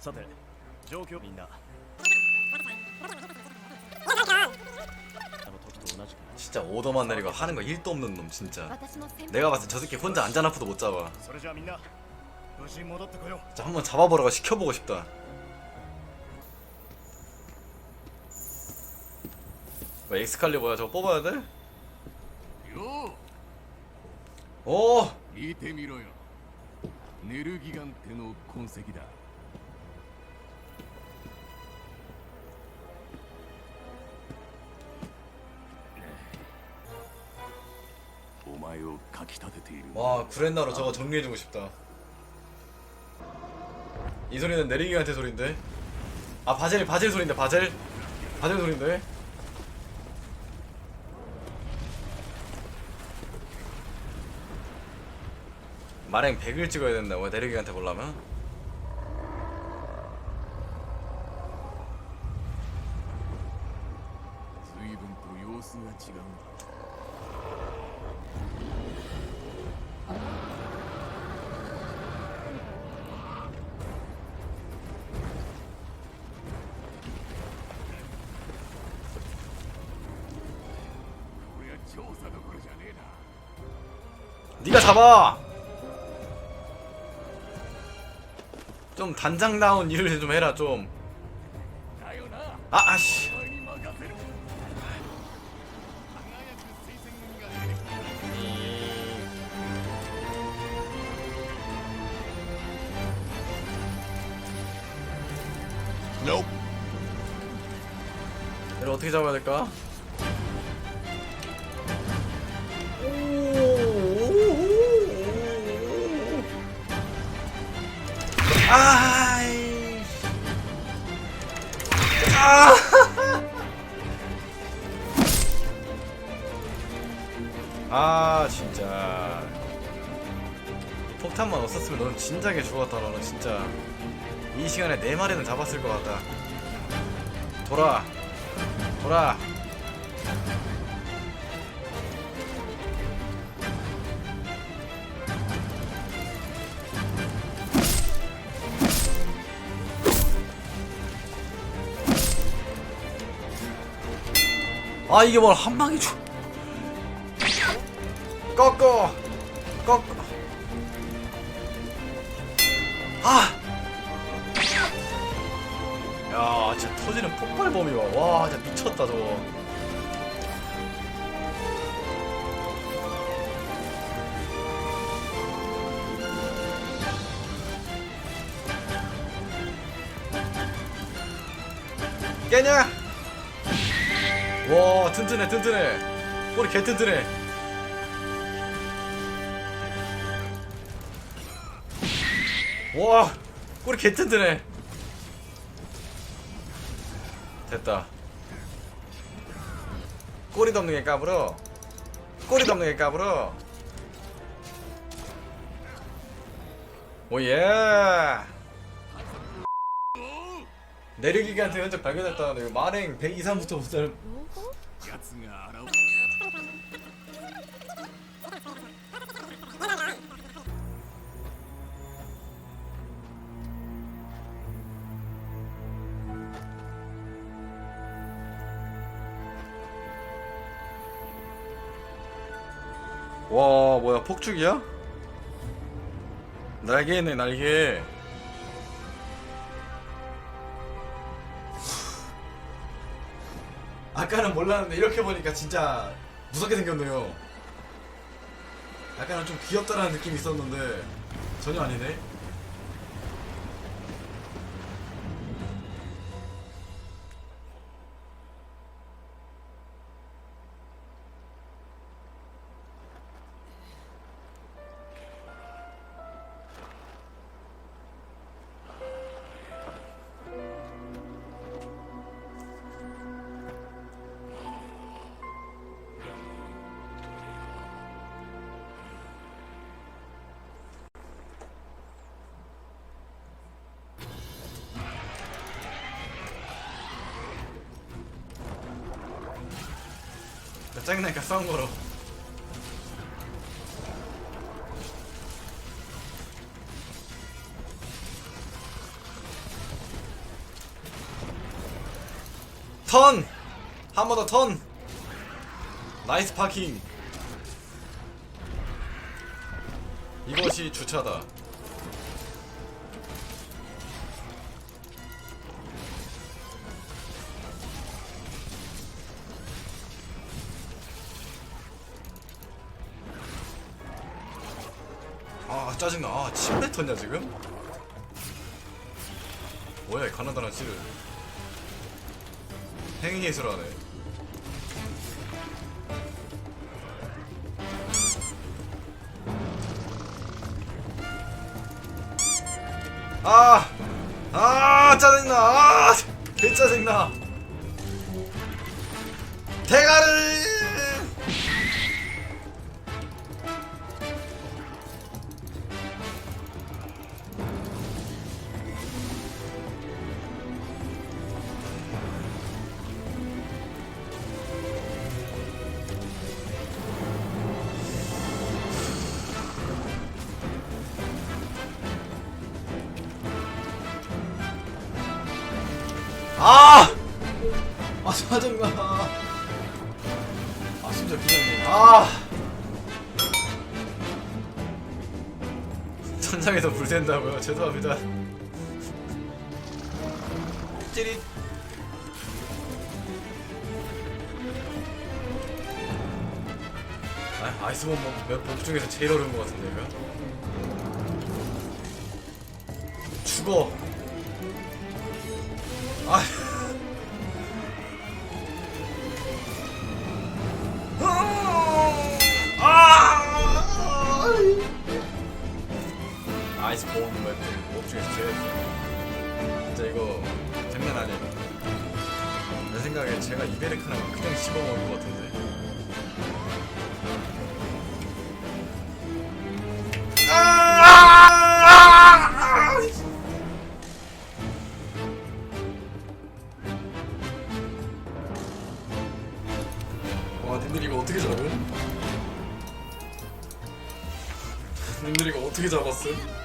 さて状況みんなあの時と同じく 진짜 오더만 내리고 하는 거 1도 없는 놈 진짜 私の先輩 내가 봤을 때 저 새끼 혼자 안전 아프도 못 잡아 それじゃあみんな無事に戻ってこよう 진짜 한번 잡아보라고 시켜보고 싶다 뭐 엑스칼리버야 저거 뽑아야 돼? よ 오! う見てみろよネルギガンテの痕跡だ お前をかき立てている 와 구렌나로 저거 정리해주고 싶다 이 소리는 내리기한테 소린데 아 바젤 바젤 소린데 바젤 바젤 소린데 마랭 100을 찍어야 된다고 내리기한테 보려면 네가 잡아. 좀 단장 나온 일을 좀 해라 좀. 아 아씨. 음. 얘를 어떻게 잡아야 될까? 아이. 아. 아 진짜 폭탄만 없었으면 너는 진작에 죽었다 너는 진짜 이 시간에 네 마리는 잡았을 것 같다 돌아 돌아 아 이게 뭘 한 방에 죽 꺾어 꺾어 아 야, 진짜 터지는 폭발 범위 와. 와, 진짜 미쳤다 저거. 깨냐? 와 튼튼해 튼튼해. 꼬리 개 튼튼해. 와 꼬리 개 튼튼해. 됐다. 꼬리 덮는 게 까불어? 꼬리 덮는 게 까불어? 오예. 내륙기한테 현재 발견했다는데 마랭 123부터 와 뭐야 폭죽이야? 날개네 날개. 아까는 몰랐는데 이렇게 보니까 진짜 무섭게 생겼네요. 아까는 좀 귀엽다라는 느낌이 있었는데 전혀 아니네. 짜증나니까 싸운 거로 턴! 한 번 더 턴! 나이스 파킹 이것이 주차다 짜증나 아 침 뱉었냐 지금? 뭐야 이 가나다란 씨를 행위 예술하네 아! 아 짜증나 아! 개 짜증나 대가리 아! 아 짜증나 아 심지어 그냥 아! 천장에서 불 샌다고요? 죄송합니다. 찌릿. 아, 아이스본 맵법 중에서 제일 어려운 것 같은데 이거 죽어 아. 아. 아이스 본 웹, 웹 중에서 제일 진짜 이거 장난 아니에요 내 생각에 제가 이베리카랑 그냥 씹어먹을 것 같은데 잡